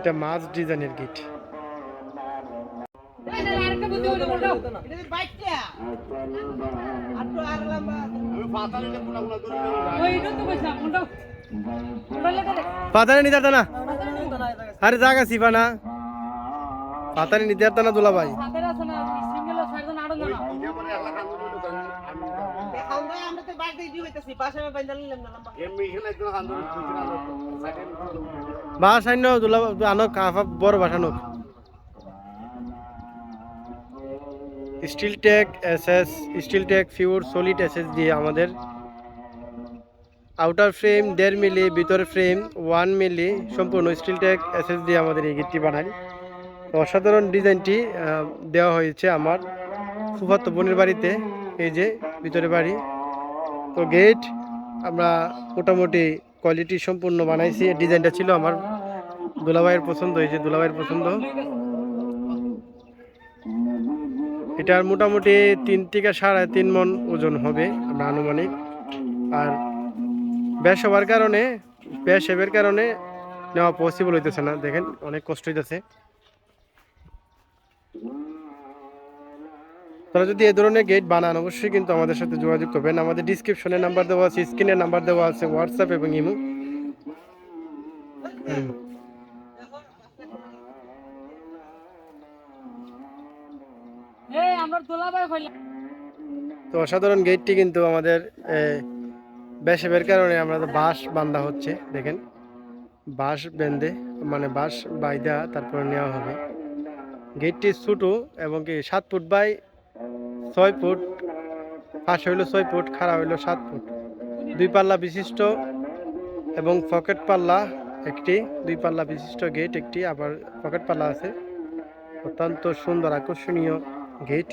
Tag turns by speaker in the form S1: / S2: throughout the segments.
S1: এটা মাছ ডিজাইনের গিট। পাতারে নিতে না আরে জাগা সিফানা পাতারে নিতে না দুলা ভাই বাস আইন দুলা আনো কাফা বড় স্টিল স্টিল সলিড দিয়ে আমাদের আউটার ফ্রেম দেড় মিলি ভিতর ফ্রেম ওয়ান মিলি সম্পূর্ণ স্টিল টেক এস এস দিয়ে আমাদের এই গেটটি বানাই। অসাধারণ ডিজাইনটি দেওয়া হয়েছে আমার ফুফাতো বোনের বাড়িতে, এই যে ভিতরে বাড়ি। তো গেট আমরা মোটামুটি কোয়ালিটি সম্পূর্ণ বানাইছি। ডিজাইনটা ছিল আমার দুলাভাইয়ের পছন্দ, এই যে দুলাভাইয়ের পছন্দ। এটার মোটামুটি তিন থেকে সাড়ে তিন মন ওজন হবে আমরা আনুমানিক। আর ব্যাস হওয়ার কারণে ব্যাস হেবের কারণে নেওয়া পসিবল হইতেছে না, দেখেন অনেক কষ্ট হইতেছে। তারা যদি এ ধরনের গেট বানান অবশ্যই কিন্তু আমাদের সাথে যোগাযোগ করবেন। আমাদের ডিসক্রিপশনে নাম্বার দেওয়া আছে স্ক্রিনে নাম্বার দেওয়া আছে হোয়াটসঅ্যাপ এবং ইমো তো অসাধারণ গেটটি কিন্তু আমাদের বেসেবের কারণে আমরা তো বাঁশ বান্ধা হচ্ছে দেখেন। বাঁশ বেঁধে মানে বাঁশ বাইদা তারপরে নেওয়া হবে। গেটটি ছোটো এবং কি সাত ফুট বাই ছয় ফুট, পাশ হইল ছয় ফুট, খাড়া হইল সাত ফুট। দুই পাল্লা বিশিষ্ট এবং পকেট পাল্লা একটি, দুই পাল্লা বিশিষ্ট গেট একটি, আবার পকেট পাল্লা আছে। অত্যন্ত সুন্দর, আকর্ষণীয় গেট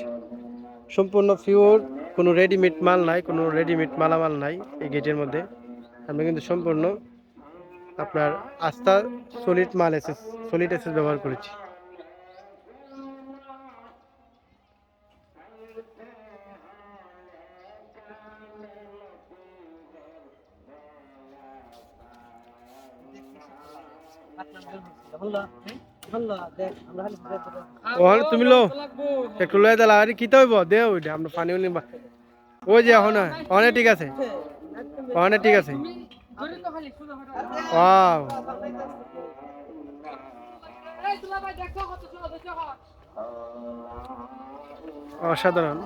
S1: সম্পূর্ণ পিওর কোনো রেডিমেড মাল নাই, কোনো রেডিমেড মালামাল নাই এই গেটের মধ্যে। আমরা কিন্তু সম্পূর্ণ আপনার আস্থা সলিড মাল এসেস সলিড এসেস ব্যবহার করেছি। তুমি লো একটু লয়ে দিলা আরে কিতে হইব? দে ওইটা আমরা পানি উনি ওই যে এখন ঠিক আছে। অনেক ঠিক আছে। ওয়াও। অসাধারণ।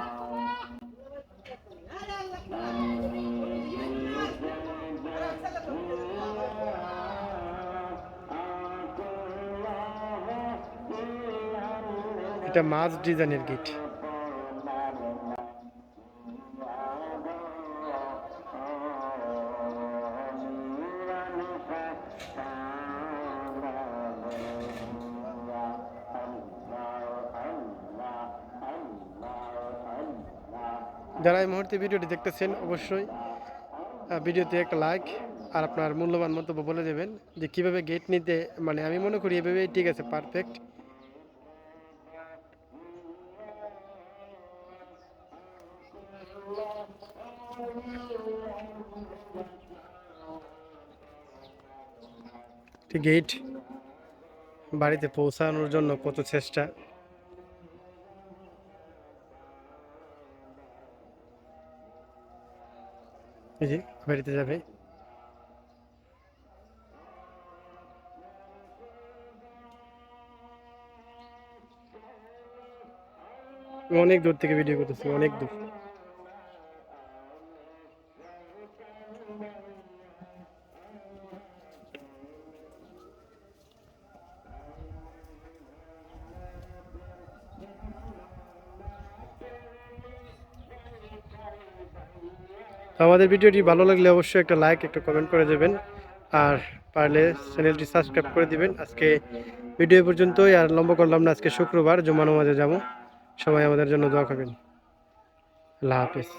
S1: এটা মাছ ডিজাইনের গিট। যারা এই মুহূর্তে ভিডিওটি দেখতেছেন, অবশ্যই ভিডিওতে একটা লাইক আর আপনার মূল্যবান মন্তব্য বলে দেবেন যে কীভাবে গেট নিতে মানে আমি মনে করি এভাবেই ঠিক আছে পারফেক্ট গেট বাড়িতে পৌঁছানোর জন্য কত চেষ্টা। বাড়িতে যাবে। অনেক দূর থেকে ভিডিও করতেছি, অনেক দূর। তো আমাদের ভিডিওটি ভালো লাগলে অবশ্যই একটা লাইক, একটা কমেন্ট করে দেবেন। আর পারলে চ্যানেলটি সাবস্ক্রাইব করে দিবেন। আজকে ভিডিও পর্যন্তই, আর লম্বা করলাম না, আজকে শুক্রবার জমানো মাঝে যাব। সবাই আমাদের জন্য দোয়া করবেন। আল্লাহ হাফিজ।